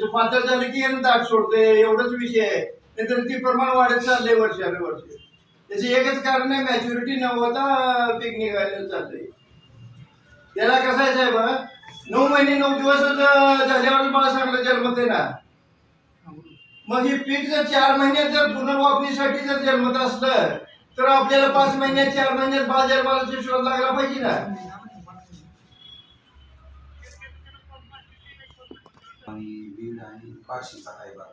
त्याचं पातळ झालं की यानं दाट सोडते एवढंच विषय आहे. नाहीतर ती प्रमाण वाढत चाललंय वर्षानुवर्ष त्याचं एकच कारण आहे मॅच्युरिटी न होता पीक निघायला चाललंय. त्याला कसं आहे साहेब नऊ महिने नऊ दिवसच झाल्यावर मला चांगलं जन्मते ना मग हे पीक जर चार महिन्यात जर पुनर्वापणीसाठी जर जन्मत असलं तर आपल्याला पाच महिन्यात चार महिन्यात बाजार मालाचा शोध लागला पाहिजे ना. आणि बीड आणि काही भाग.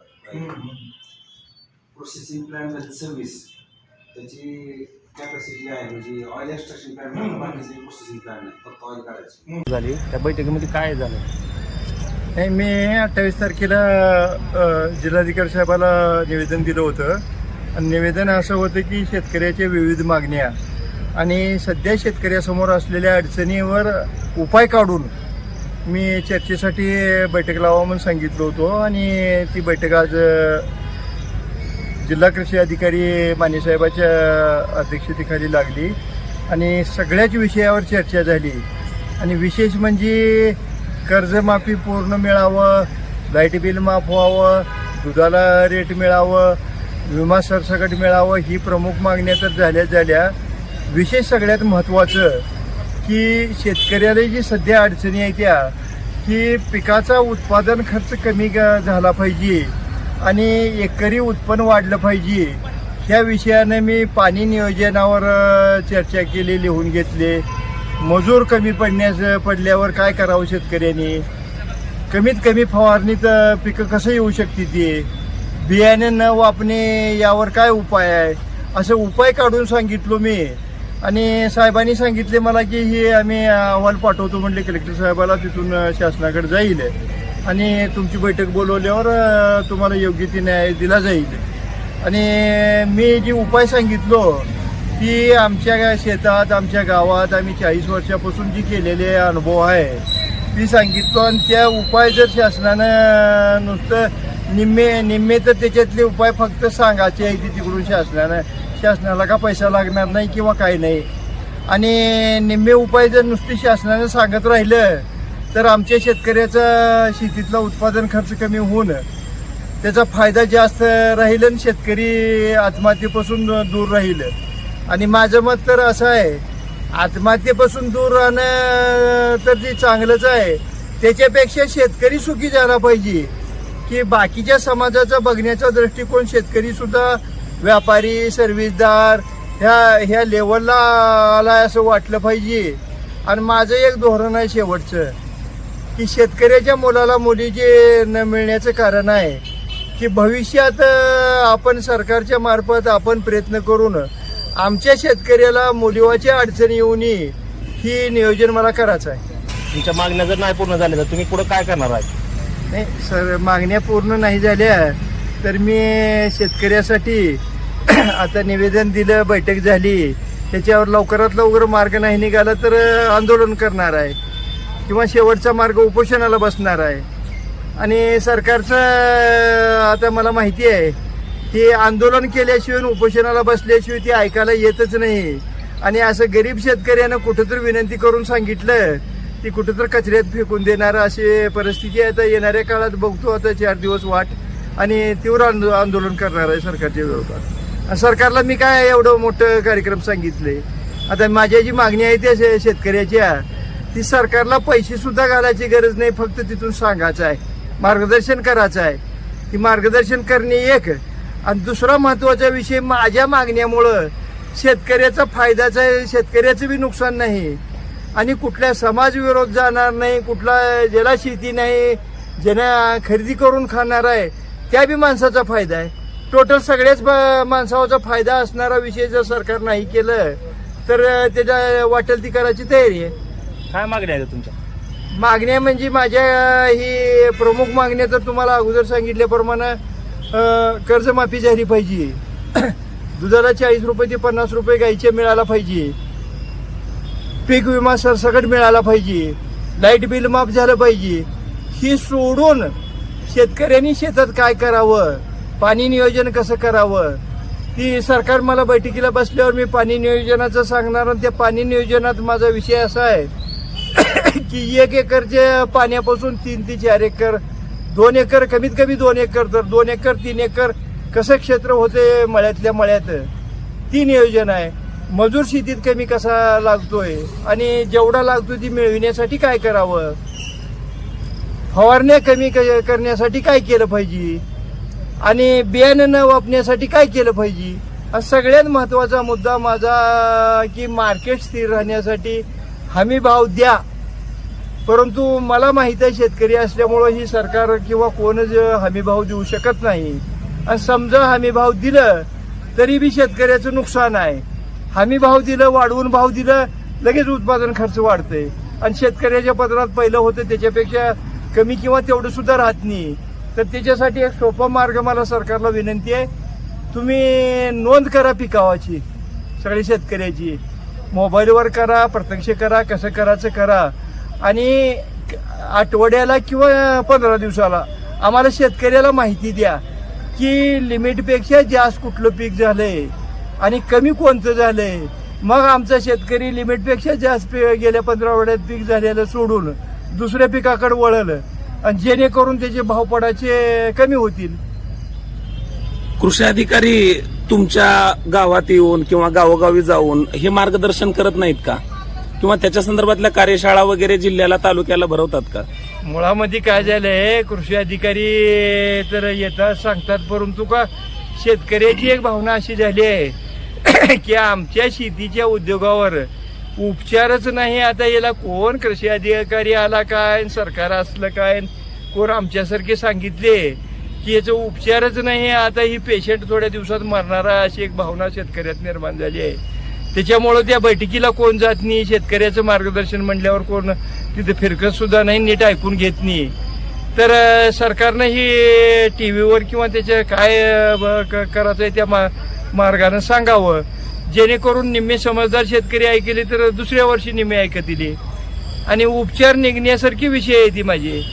प्रोसेसिंग सव्वीस त्याची कॅपॅसिटी आहे म्हणजे ऑइल एक्स्ट्रॅक्शन प्लांट बाकीचे प्रोसेसिंग प्लांट नाही फक्त ऑइल काढायचे. झाली? त्या बैठकीमध्ये काय झालं? नाही मी अठ्ठावीस तारखेला जिल्हाधिकारी साहेबाला निवेदन दिलं होतं. आणि निवेदन असं होतं की शेतकऱ्याच्या विविध मागण्या आणि सध्या शेतकऱ्यासमोर असलेल्या अडचणीवर उपाय काढून मी चर्चेसाठी बैठक लावा म्हणून सांगितलं होतं आणि ती बैठक आज जिल्हा कृषी अधिकारी मानेसाहेबाच्या अध्यक्षतेखाली लागली आणि सगळ्याच विषयावर चर्चा झाली. आणि विशेष म्हणजे कर्जमाफी पूर्ण मिळावं लाइट बिल माफ व्हावं दुधाला रेट मिळावं विमा सरसकट मिळावं ही प्रमुख मागण्या तर झाल्या झाल्या. विशेष सगळ्यात महत्त्वाचं की शेतकऱ्याला जी सध्या अडचणी आहे त्या की पिकाचा उत्पादन खर्च कमी ग- झाला पाहिजे आणि एकरी उत्पन्न वाढलं पाहिजे ह्या विषयाने मी पाणी नियोजनावर चर्चा केली लिहून घेतले. मजूर कमी पडण्यास पडल्यावर काय करावं शेतकऱ्यांनी? कमीत कमी फवारणीत पिकं कसं येऊ शकते ती? बियाणे न वापणे यावर काय उपाय आहे? असं उपाय काढून सांगितलो मी. आणि साहेबांनी सांगितले मला की हे आम्ही अहवाल पाठवतो म्हणले कलेक्टर साहेबाला तिथून शासनाकडे जाईल. आणि तुमची बैठक बोलवल्यावर तुम्हाला योग्य ती न्याय दिला जाईल. आणि मी जी उपाय सांगितलो ती आमच्या शेतात आमच्या गावात आम्ही चाळीस वर्षापासून जी केलेले अनुभव आहे ती सांगितलो. आणि त्या उपाय जर शासनानं नुसतं निम्मे निम्मे तर त्याच्यातले उपाय फक्त सांगायचे आहे ती तिकडून शासनानं शासनाला का पैसा लागणार नाही किंवा काही नाही. आणि निम्मे उपाय जर नुसते शासनानं सांगत राहिलं तर आमच्या शेतकऱ्याचं शेतीतला उत्पादन खर्च कमी होऊन त्याचा फायदा जास्त राहील आणि शेतकरी आत्महत्येपासून दूर राहील. आणि माझं मत तर असं आहे आत्महत्येपासून दूर राहणं तर ते चांगलंच आहे. त्याच्यापेक्षा शेतकरी सुखी झाला पाहिजे की बाकीच्या समाजाचा बघण्याचा दृष्टिकोन शेतकरीसुद्धा व्यापारी सर्व्हिसदार ह्या ह्या लेवलला आला असं वाटलं पाहिजे. आणि माझं एक धोरण आहे शेवटचं की शेतकऱ्याच्या मुलाला मुली जे न मिळण्याचं कारण आहे की भविष्यात आपण सरकारच्या मार्फत आपण प्रयत्न करून आमच्या शेतकऱ्याला मुलीवाच्या अडचणी येऊ नये ही नियोजन मला करायचं आहे. तुमच्या मागण्या जर नाही पूर्ण झाल्या तर तुम्ही पुढे काय करणार आहे? नाही सर मागण्या पूर्ण नाही झाल्या. तर मी शेतकऱ्यासाठी आता निवेदन दिलं बैठक झाली. त्याच्यावर लवकरात लवकर मार्ग नाही निघाला तर आंदोलन करणार आहे. किंवा शेवटचा मार्ग उपोषणाला बसणार आहे. आणि सरकारचं आता मला माहिती आहे की आंदोलन केल्याशिवाय आणि उपोषणाला बसल्याशिवाय ते ऐकायला येतच नाही. आणि असं गरीब शेतकऱ्यानं कुठंतरी विनंती करून सांगितलं ती कुठंतरी कचऱ्यात फेकून देणार अशी परिस्थिती आता येणाऱ्या काळात बघतो आता चार दिवस वाट आणि तीव्र आंदो आंदोलन करणार आहे सरकारच्या विरोधात सरकारला मी काय एवढं मोठं कार्यक्रम सांगितले? आता माझ्या जी मागणी आहे त्या शे- शेतकऱ्याच्या ती सरकारला पैसे सुद्धा घालायची गरज नाही फक्त तिथून सांगायचं आहे. मार्गदर्शन करायचं आहे. की मार्गदर्शन करणे एक. आणि दुसरा महत्त्वाचा विषय माझ्या मागण्यामुळं शेतकऱ्याचा फायदाच आहे शेतकऱ्याचं बी नुकसान नाही. आणि कुठल्या समाजविरोध जाणार नाही कुठला ज्याला शेती नाही ज्याला खरेदी करून खाणार आहे त्या बी माणसाचा फायदा आहे. टोटल सगळ्याच माणसाचा फायदा असणारा विषय जर सरकार नाही केलं तर त्याच्या वाटेल ती करायची तयारी आहे. काय मागण्या आहेत तुमच्या? मागण्या म्हणजे माझ्या ही प्रमुख मागण्या तर तुम्हाला अगोदर सांगितल्याप्रमाणे कर्जमाफी झाली पाहिजे. दुधाला चाळीस रुपये ते पन्नास रुपये गाईचे मिळाला पाहिजे. पीक विमा सरसकट मिळाला पाहिजे. लाइट बिल माफ झालं पाहिजे. ही सोडून शेतकऱ्यांनी शेतात काय करावं? पाणी नियोजन कसं करावं? ती सरकार मला बैठकीला बसल्यावर मी पाणी नियोजनाचं सांगणार आणि त्या पाणी नियोजनात माझा विषय असा आहे की एक एकरच्या पाण्यापासून तीन ते चार एकर दोन एकर कमीत कमी दोन एकर तर दोन एकर तीन एकर कसं क्षेत्र होते मळ्यातल्या मळ्यात? ती नियोजन आहे. मजूर शेतीत कमी कसा लागतोय? आणि जेवढा लागतो ती मिळविण्यासाठी काय करावं? फवारण्या कमी क- करण्यासाठी काय केलं पाहिजे? आणि बियाणं न वापण्यासाठी काय केलं पाहिजे? हा सगळ्यात महत्त्वाचा मुद्दा माझा की मार्केट स्थिर राहण्यासाठी हमी भाव द्या. परंतु मला माहीत आहे शेतकरी असल्यामुळं ही सरकार किंवा कोणच हमी भाव देऊ शकत नाही. आणि समजा हमी भाव दिलं तरी बी शेतकऱ्याचं नुकसान आहे. हमी भाव दिलं वाढवून भाव दिलं लगेच उत्पादन खर्च वाढतंय. आणि शेतकऱ्याच्या पदरात पहिलं होतं त्याच्यापेक्षा कमी किंवा तेवढं सुद्धा राहत नाही. तर त्याच्यासाठी एक सोपा मार्ग मला सरकारला विनंती आहे. तुम्ही नोंद करा पिकावाची सगळी शेतकऱ्याची. मोबाईलवर करा प्रत्यक्ष करा कसं करायचं करा. आणि आठवड्याला किंवा पंधरा दिवसाला आम्हाला शेतकऱ्याला माहिती द्या की लिमिटपेक्षा जास्त कुठलं पीक झालंय आणि कमी कोणतं झालंय. मग आमचा शेतकरी लिमिटपेक्षा जास्त गेल्या पंधरा आठवड्यात पीक झालेलं सोडून दुसऱ्या पिकाकडे वळलं. आणि जेणेकरून त्याचे भाव पडायचे कमी होतील. कृषी अधिकारी तुमच्या गावात येऊन किंवा गावोगावी जाऊन हे मार्गदर्शन करत नाहीत का? किंवा त्याच्या संदर्भातल्या कार्यशाळा वगैरे जिल्ह्याला तालुक्याला भरवतात का? मुळामध्ये काय झालंय कृषी अधिकारी तर येतात सांगतात परंतु का शेतकऱ्याची एक भावना अशी झाली आहे की आमच्या शेतीच्या उद्योगावर उपचारच नाही. आता याला कोण कृषी अधिकारी आला काय? सरकार असलं काय? कोण आमच्यासारखे सांगितले की याचा उपचारच नाही? आता ही पेशंट थोड्या दिवसात मरणारा अशी एक भावना शेतकऱ्यात निर्माण झाली आहे. त्याच्यामुळं त्या बैठकीला कोण जात नाही? शेतकऱ्याचं मार्गदर्शन म्हणल्यावर कोण तिथे फिरकत सुद्धा नाही नीट ऐकून घेत नाही. तर सरकारनं ही टी व्हीवर किंवा त्याच्या काय ब- क- करायचं आहे त्या मा मार्गानं सांगावं. जेणेकरून निम्मे समजदार शेतकरी ऐकले तर दुसऱ्या वर्षी निम्मे ऐकतील आणि उपचार निघण्यासारखी विषय आहे ती माझी.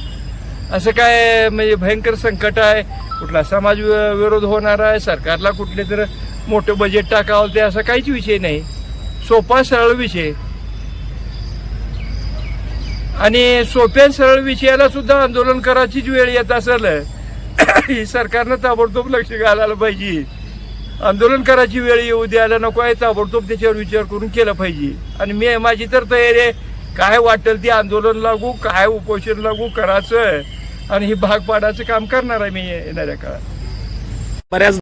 असं काय म्हणजे भयंकर संकट आहे. कुठला समाज वि- विरोध होणार आहे सरकारला कुठले तर मोठं बजेट टाकावं ते असा काहीच विषय नाही. सोपा सरळ विषय. आणि सोप्या सरळ विषयाला सुद्धा आंदोलन करायचीच वेळ येत असेल. ही सरकारनं ताबडतोब लक्ष घालायला पाहिजे. आंदोलन करायची वेळ येऊ द्यायला नको आहे ताबडतोब त्याच्यावर विचार करून केला पाहिजे. आणि मी माझी तर तयारी आहे काय वाटेल ते आंदोलन लागू काय उपोषण लागू करायचं आणि ही भाग पाडायचं काम करणार आहे मी येणाऱ्या काळात. बऱ्याच